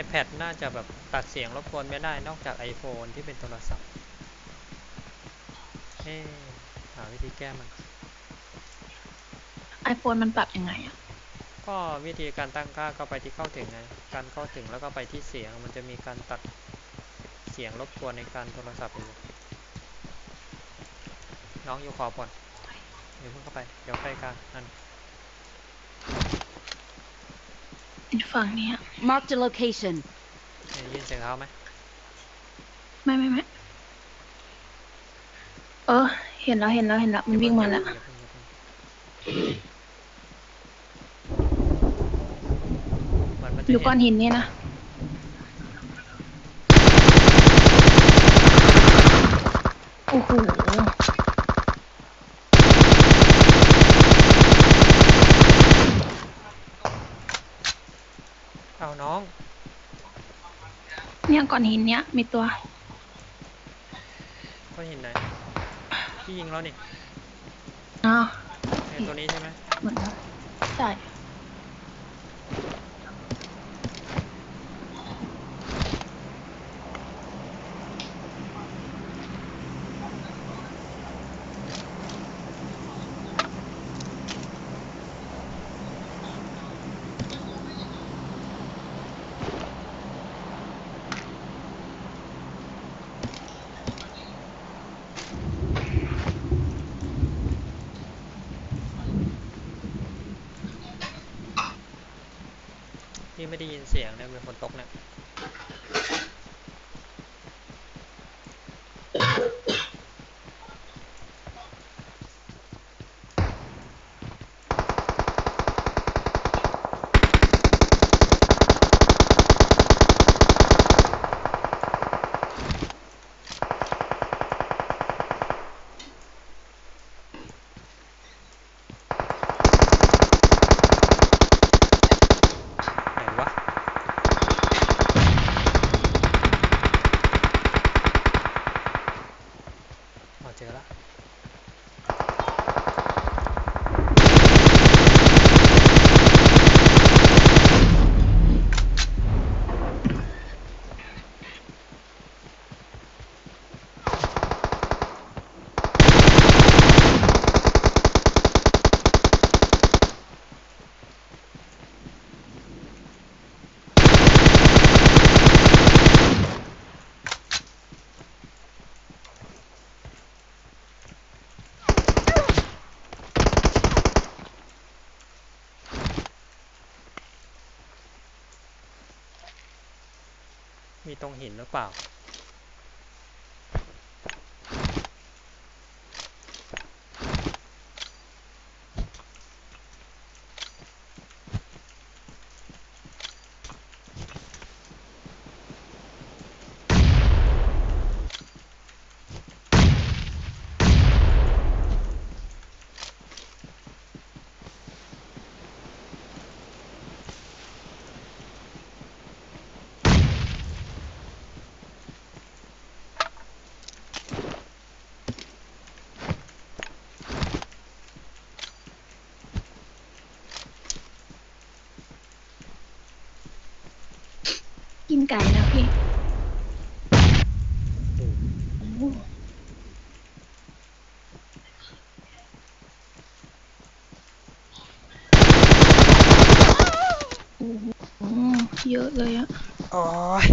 iPad น่าจะแบบตัดเสียงรบกวนไม่ได้นอกจาก iPhone ที่เป็นโทรศัพท์เอ๊ะหาวิธีแก้มันไอโฟนมันปรับยังไงอะก็วิธีการตั้งค่าก็ไปที่เข้าถึงไง การเข้าถึงแล้วก็ไปที่เสียง มันจะมีการตัดเสียงรบกวนในการโทรศัพท์อยู่น้องอยู่ขอก่อนเดี๋ยวเพิ่งเข้าไป เดี๋ยวไปกลางนั่น อีกฝั่งเนี้ย Marked a location. ได้ยินเสียงเท้าไหมไม่ไม่ไม่เออ เห็นแล้วเห็นแล้วเห็นแล้วมันวิ่งมาแล้ว อย่เพิ่งอย่าเพิ่งเหมือนมันจะอยู่ก้อนเห็นหินเนี่ยนะ โอ้โห เอาน้อง เนี่ยก้อนหินเนี้ยมีตัว ก็เห็นไหนพี่ยิงแล้วนี่อ้าวไอ้ตัวนี้ใช่ไหมเหมือนกันใช่ พี่ไม่ได้ยินเสียงเลยเป็นฝนตกเนี่ย มีตรงหินหรือเปล่า กินไก่นะพี่โอ้โหโอ้โหเยอะเลยอะ โอ้ย